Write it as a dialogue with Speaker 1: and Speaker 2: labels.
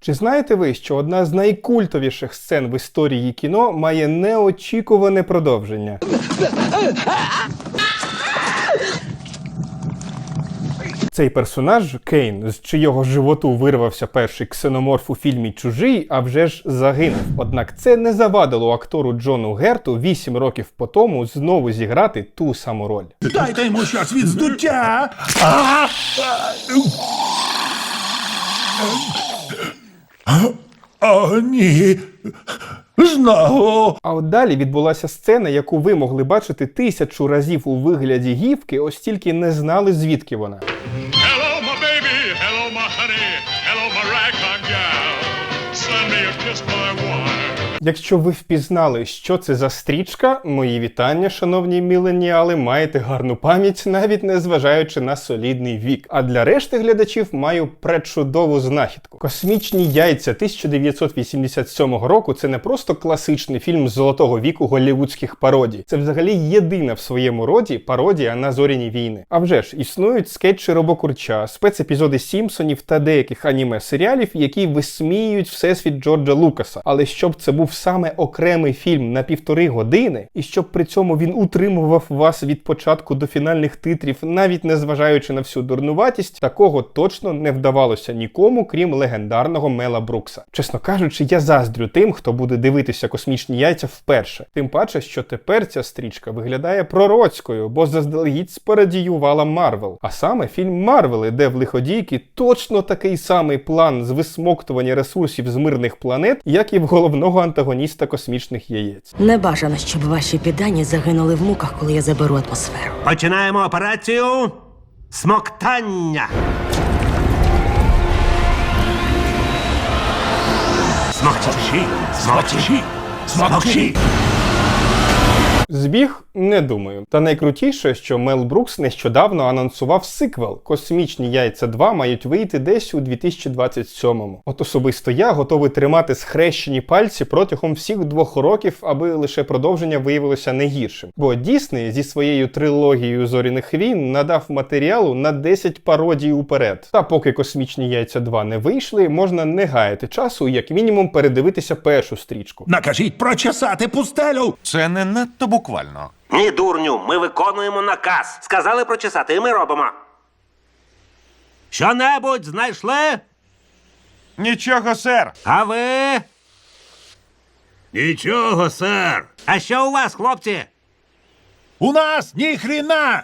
Speaker 1: Чи знаєте ви, що одна з найкультовіших сцен в історії кіно має неочікуване продовження? Цей персонаж Кейн, з чийого животу вирвався перший ксеноморф у фільмі Чужий, а вже ж загинув. Однак це не завадило актору Джону Герту вісім років по тому знову зіграти ту саму роль.
Speaker 2: Дайте йому щось від здуття. О, ні. Знаго.
Speaker 1: А от далі відбулася сцена, яку ви могли бачити тисячу разів у вигляді гівки, ось тільки не знали звідки вона.
Speaker 3: Hello, my baby. Hello, my honey. Hello, my ragtime
Speaker 1: Якщо ви впізнали, що це за стрічка, мої вітання, шановні міленіали, маєте гарну пам'ять, навіть не зважаючи на солідний вік. А для решти глядачів маю пречудову знахідку. Космічні яйця 1987 року це не просто класичний фільм золотого віку голлівудських пародій. Це взагалі єдина в своєму роді пародія на зоряні війни. А вже ж існують скетчі Робокурча, спецепізоди Сімпсонів та деяких аніме серіалів, які висміюють всесвіт Джорджа Лукаса. Але щоб це був саме окремий фільм на півтори години, і щоб при цьому він утримував вас від початку до фінальних титрів, навіть не зважаючи на всю дурнуватість, такого точно не вдавалося нікому, крім легендарного Мела Брукса. Чесно кажучи, я заздрю тим, хто буде дивитися космічні яйця вперше. Тим паче, що тепер ця стрічка виглядає пророцькою, бо заздалегідь спарадіювала Марвел. А саме фільм Марвели, де в лиходійки точно такий самий план з висмоктування ресурсів з мирних планет, як і в головного антагоніста космічних яєць.
Speaker 4: Не бажано, щоб ваші піддані загинули в муках, коли я заберу атмосферу.
Speaker 5: Починаємо операцію смоктання. Смокчі, смокчі, смокчі.
Speaker 1: Збіг не думаю. Та найкрутіше, що Мел Брукс нещодавно анонсував сиквел. Космічні яйця 2 мають вийти десь у 2027-му. От особисто я готовий тримати схрещені пальці протягом всіх двох років, аби лише продовження виявилося не гіршим. Бо Дісней зі своєю трилогією зоряних війн надав матеріалу на 10 пародій уперед. Та поки космічні яйця 2 не вийшли, можна не гаяти часу, як мінімум передивитися першу стрічку.
Speaker 2: Накажіть прочесати пустелю.
Speaker 6: Це не надто буквально.
Speaker 5: Ні, дурню, ми виконуємо наказ. Сказали прочесати, і ми робимо. Що-небудь знайшли?
Speaker 6: Нічого, сер.
Speaker 5: А ви?
Speaker 2: Нічого, сер.
Speaker 5: А що у вас, хлопці?
Speaker 2: У нас ні хріна.